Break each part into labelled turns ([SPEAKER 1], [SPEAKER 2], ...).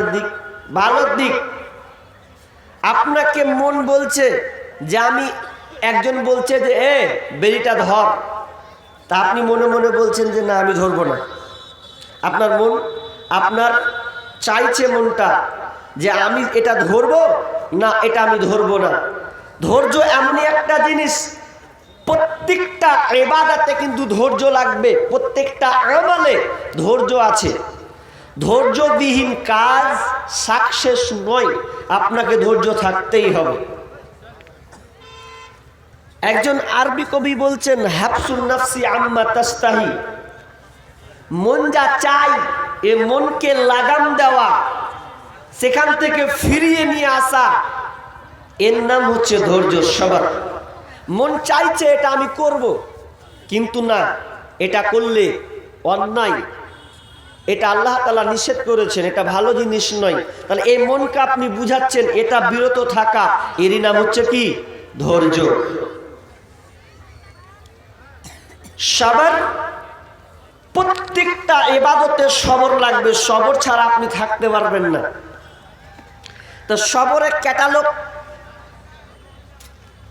[SPEAKER 1] দিক ভালো দিক। আপনাকে মন বলছে যে আমি একজন বলছে যে, এ, বেরিটা ধর। তা আপনি মনে মনে বলছেন যে, না, আমি ধরবো না। আপনার মন, আপনার চাইছে মনটা যে, আমি এটা ধরবো না, এটা আমি ধরবো না। ধৈর্য এমনই একটা জিনিস, প্রত্যেকটা এবাদাতে কিন্তু ধৈর্য লাগবে, প্রত্যেকটা আমলে ধৈর্য আছে। ধৈর্যবিহীন কাজ সাকসেস নয়, আপনাকে ধৈর্য থাকতেই হবে। একজন আরবি কবি বলছেন হ্যাপসুন নাফসি আম্মা তাস্তাহি। মন যা চাই এ মনকে লাগাম দেওয়া, সেখান থেকে ফিরিয়ে নিয়ে আসা, এর নাম হচ্ছে ধৈর্য সবার। মন চাইছে এটা আমি করব, কিন্তু না, এটা করলে অন্যায় এটা আল্লাহ তালা নিষেধ করেছেন, এটা ভালো জিনিস নয়। তাহলে এই মনকে আপনি বুঝাচ্ছেন, এটা বিরত থাকা, এরই নাম হচ্ছে কি? ধৈর্য। সবার প্রত্যেকটা এবাদতে সবর লাগবে, সবর ছাড়া আপনি থাকতে পারবেন না। তো সবরের ক্যাটালগ,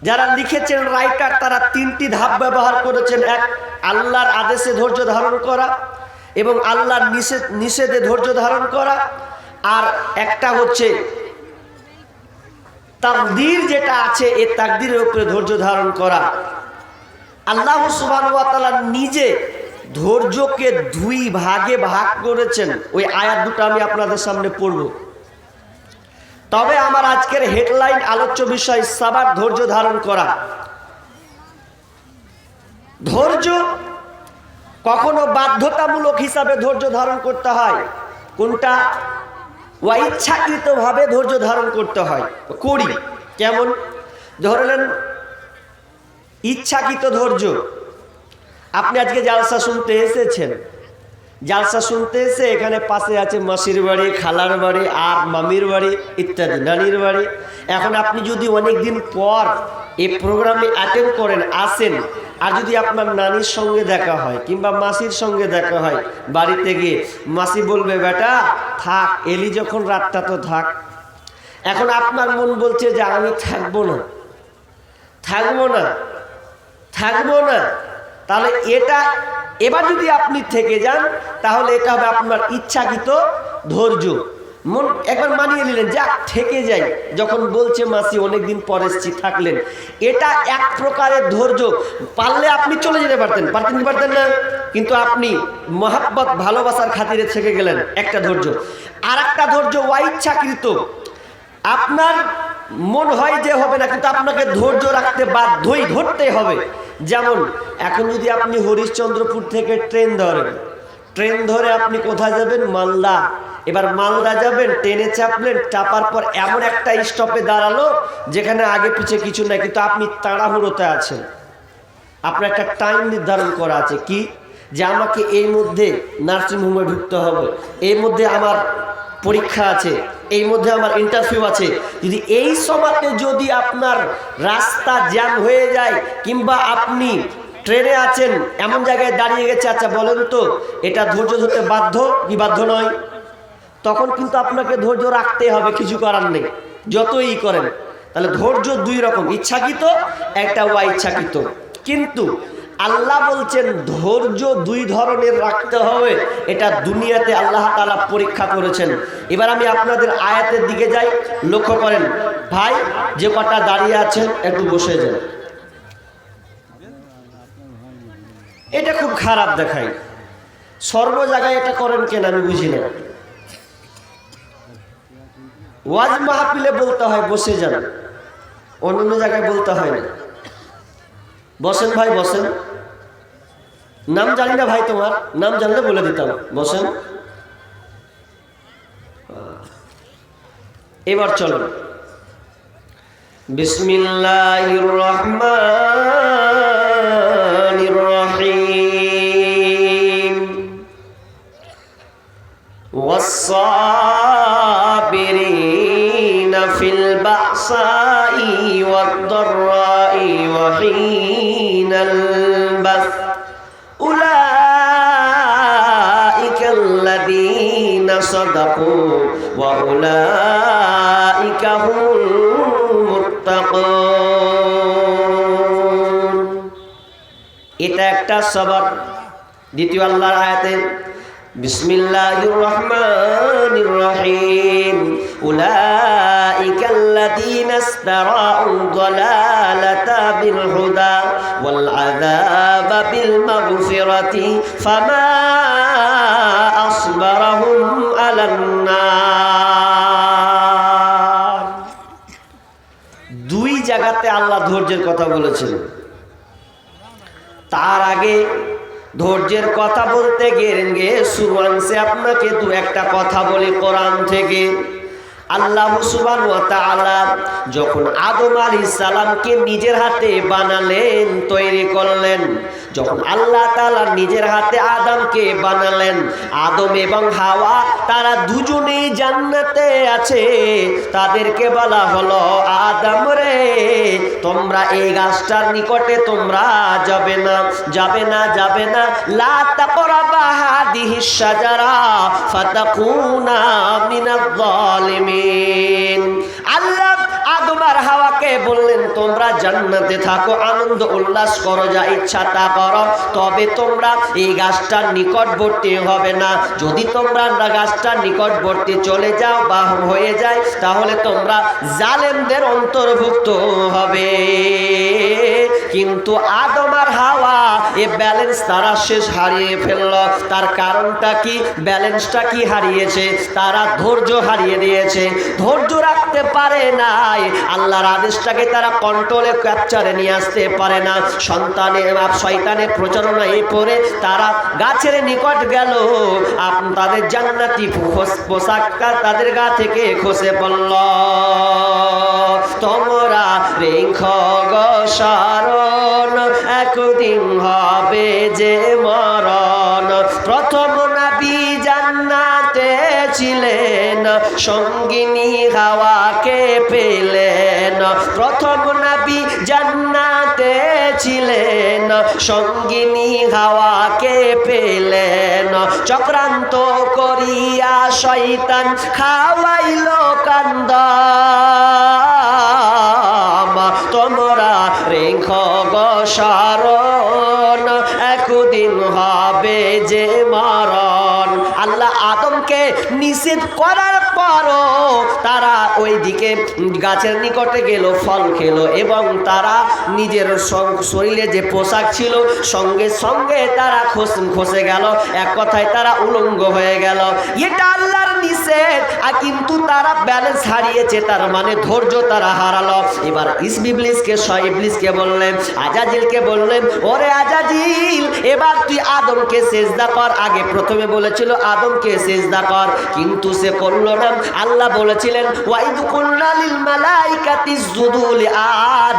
[SPEAKER 1] যারা লিখেছেন রাইটার, তারা তিনটি ধাপ ব্যবহার করেছেন। এক, আল্লাহর আদেশে ধৈর্য ধারণ করা। এবং আল্লাহর নিষেধ, নিষেধে ধৈর্য ধারণ করা। আর একটা হচ্ছে, তাকদির যেটা আছে এই তাকদিরের উপরে ধৈর্য ধারণ করা। আল্লাহ সুবাহ নিজে ধৈর্যকে দুই ভাগে ভাগ করেছেন। ওই আয়াত দুটো আমি আপনাদের সামনে পড়ব। তবে আমার আজকের হেডলাইন আলোচ্য বিষয়, সাবার ধৈর্য ধারণ করা। ধৈর্য কখনো বাধ্যতামূলক হিসাবে ধৈর্য ধারণ করতে হয়। কোনটা ইচ্ছাকৃতভাবে ধৈর্য ধারণ করতে হয়? করি কেমন? ধরলেন ইচ্ছাকৃত ধৈর্য। আপনি আজকে জালসা শুনতে এসেছেন। জালসা শুনতে এসে এখানে পাশে আছে মাসির বাড়ি, খালার বাড়ি, আর মামির বাড়ি, ইত্যাদি, নানির বাড়ি। এখন আপনি যদি অনেক দিন পর এই প্রোগ্রামে অ্যাটেন্ড করেন, আসেন। আর যদি আপনার নানির সঙ্গে দেখা হয় কিংবা মাসির সঙ্গে দেখা হয় বাড়িতে গিয়ে, মাসি বলবে, বেটা, থাক, এলি যখন রাতটা তো থাক। এখন আপনার মন বলছে যে আমি থাকব না। থাকব না। থাকব না। তাহলে এটা, এবার যদি আপনি থেকে যান, তাহলে এটা হবে আপনার ইচ্ছাকৃত ধৈর্য। মন একবার মানিয়ে নিলেন, যা থেকে যাই। যখন বলছে মাসি, অনেকদিন পর এসছি, থাকলেন। এটা এক প্রকারের ধৈর্য। পারলে আপনি চলে যেতে পারতেন পারতেন কি পারতেন না? কিন্তু আপনি মহাব্বত, ভালোবাসার খাতিরে থেকে গেলেন, একটা ধৈর্য। আর একটা ধৈর্য অইচ্ছাকৃত। আপনার মন হয় যে হবে না, কিন্তু আপনাকে ধৈর্য রাখতে বাধ্যই ধরতে হবে। যেমন, এখন যদি আপনি হরিশ্চন্দ্রপুর থেকে ট্রেন ধরেন ট্রেন ধরে আপনি কোথায় যাবেন? মালদা। এবার মালদা যাবেন, ট্রেনে চাপলেন, চাপার পর এমন একটা স্টপে দাঁড়াল, যেখানে আগে পিছে কিছু নাই, কিন্তু আপনি তাড়াহুড়োতে আছেন। আপনার একটা টাইম নির্ধারণ করা আছে। কি? যে আমাকে এই মধ্যে নার্সিংহোমে ঢুকতে হবে। এই মধ্যে আমার পরীক্ষা আছে। এই মধ্যে আমার ইন্টারভিউ আছে। যদি এই সময়তে যদি আপনার রাস্তা জ্যাম হয়ে যায়, কিংবা আপনি ট্রেনে আছেন, এমন জায়গায় দাঁড়িয়ে গেছে আচ্ছা বলেন তো, এটা ধৈর্য ধরতে বাধ্য কি বাধ্য নয়? তখন কিন্তু আপনাকে ধৈর্য রাখতে হবে, কিছু করার নেই, যতই করেন। তাহলে ধৈর্য দুই রকম, ইচ্ছাকৃত, একটা ইচ্ছাকৃত কিন্তু আল্লাহ বলছেন, ধৈর্য দুই ধরনের রাখতে হবে, এটা দুনিয়াতে আল্লাহ তালা পরীক্ষা করেছেন। এবার আমি আপনাদের আয়াতের দিকে যাই, লক্ষ্য করেন। ভাই, যে কটা দাঁড়িয়ে আছেন, একটু বসে যান। এটা খুব খারাপ দেখায় সর্ব জায়গায় এটা করেন কেন আমি বুঝি না। ওয়াজ মাহফিলে বলতে হয়, বসে যান। অন্য জায়গায় বলতে হয় না। বসেন ভাই, বসেন। নাম জানি না ভাই তোমার, নাম জানলে বলে দিতাম। বসেন। এবার চলো বিসমিল্লাহির রহমানির والصابرين في البأساء والضراء وحين البث أولئك الذين صدقوا وأولئك هم المتقون এটা একটা সবর দ্বিতীয় আল্লাহর আয়াতে বিসমিল্লাহির রহমানির রহিম উলাইকা আল্লাযীনা ইসতারাউ দালালাতা বিল হুদা ওয়াল আযাবা বিল মাগফিরাতি ফামা আসবারাহুম দুই জায়গাতে আল্লাহ ধৈর্যের কথা বলেছেন। তার আগে ধৈর্যের কথা বলতে গেলে সুবাংশে আপনাকে দু একটা কথা বলি কোরআন থেকে। আল্লাহ সুবান যখন আদম আলী সালামকে নিজের হাতে বানালেন, তৈরি করলেন যখন আল্লাহ তালা নিজের হাতে আদমকে বানালেন, আদম এবং হাওয়া, তারা দুজনেই জান্নাতে আছে। তাদেরকে বলা হলো, আদম রে, তোমরা এই গাছটার নিকটে তোমরা যাবে না যাবে না যাবে না। লা তাকরাবা হাদিহি শাজারা, ফাতাকুনা মিনাজ জালিমিন আল্লাহ আদম আর হাওয়াকে বললেন তোমরা জান্নাতে থাকো, আনন্দ উল্লাস করো, যা ইচ্ছা তা করো। তবে তোমরা এই গাছটার নিকটবর্তী হবে না। যদি তোমরা গাছটার নিকটবর্তী চলে যাও বা হয়ে যায়, তাহলে তোমরা জালেমদের অন্তর্ভুক্ত হবে। কিন্তু আদম আর হাওয়া, এ ব্যালেন্স তারা শেষ হারিয়ে ফেলল। তার কারণটা কি? ব্যালেন্সটা কি হারিয়েছে? তারা ধৈর্য হারিয়ে দিয়েছে। ধৈর্য রাখতে পারে নাই। আল্লাহর আদেশটাকে তারা কন্ট্রোলে ক্যাপচারে নিয়ে আসতে পারে না। সন্তানে শয়তানের প্রচারণায় পড়ে তারা গাছের নিকট গেল। তাদের জান্নাতি পোশাকটা তাদের গা থেকে খসে পড়ল। তোমরা রেখ সারণ, একদিন হবে যে মরণ। প্রথম নাবি জান্নাতে ছিলেন, সঙ্গিনী হাওয়াকে পেলেন। প্রথম নাবি জান্নাতে ছিলেন, সঙ্গিনী হাওয়াকে পেলেন। চক্রান্ত করিয়া শয়তান খাওয়াইল কান্দ তোমরা রেখ গসারণ, একদিন হবে যে মারণ। আল্লাহ আদমকে নিষেধ করার পরও তারা ওই দিকে গাছের নিকটে গেল, ফল খেলো এবং তারা নিজের শরীরে যে পোশাক ছিল, সঙ্গে সঙ্গে তারা খস খসে গেল। এক কথায় তারা উলঙ্গ হয়ে গেল। এটা আল্লাহর নিষেধ। আর কিন্তু তারা ব্যালেন্স হারিয়েছে, তার মানে ধৈর্য তারা হারালো। এবার ইসবিবলিসকে ইবলিসকে বললেন, আজাজিলকে বললেন, ওরে আজাজিল, এবার তুই আদমকে সেজদা কর। আগে প্রথমে বলেছিল, আদমকে সেজদা কর। কিন্তু সে করল না। বলেছিলেন লি আদ